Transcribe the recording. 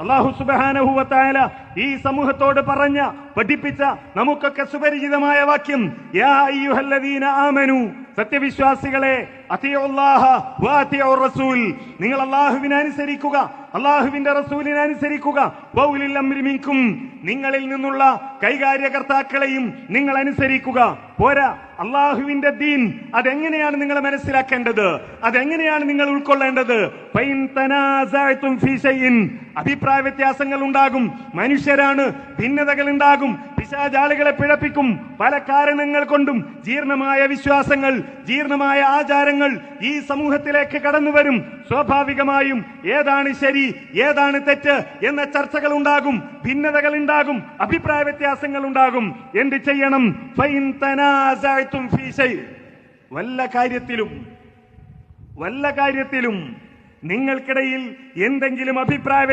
അള്ളാഹു സുബാനഹുവത്തായ ഈ സമൂഹത്തോട് പറഞ്ഞ പഠിപ്പിച്ച നമുക്കൊക്കെ സുപരിചിതമായ വാക്യം യാ ആമനു സത്യവിശ്വാസികളെ റസൂൽ നിങ്ങൾ അള്ളാഹുവിനെ അനുസരിക്കുക അള്ളാഹുവിന്റെ റസൂലിനെ അനുസരിക്കുക. മിൻകും നിങ്ങളിൽ നിന്നുള്ള കൈകാര്യകർത്താക്കളെയും നിങ്ങൾ അനുസരിക്കുക. പോരാ അള്ളാഹുവിന്റെ ദീൻ അതെങ്ങനെയാണ് നിങ്ങൾ മനസ്സിലാക്കേണ്ടത്? അതെങ്ങനെയാണ് നിങ്ങൾ ഉൾക്കൊള്ളേണ്ടത്. അഭിപ്രായ വ്യത്യാസങ്ങൾ ഉണ്ടാകും. മനുഷ്യരാണ് ഭിന്നതകൾ ഉണ്ടാകും. പിശാചാളുകളെ പിഴപ്പിക്കും. പല കാരണങ്ങൾ കൊണ്ടും ജീർണമായ വിശ്വാസങ്ങൾ ജീർണമായ ആചാരങ്ങൾ ഈ സമൂഹത്തിലേക്ക് കടന്നു വരും. സ്വാഭാവികമായും ഏതാണ് ശരി ഏതാണ് തെറ്റ് എന്ന ചർച്ചകൾ ഉണ്ടാകും ഭിന്നതകൾ ഉണ്ടാകും അഭിപ്രായ വ്യത്യാസങ്ങൾ ഉണ്ടാകും. എന്ത് ചെയ്യണം. വല്ല കാര്യത്തിലും വല്ല കാര്യത്തിലും നിങ്ങൾക്കിടയിൽ എന്തെങ്കിലും അഭിപ്രായ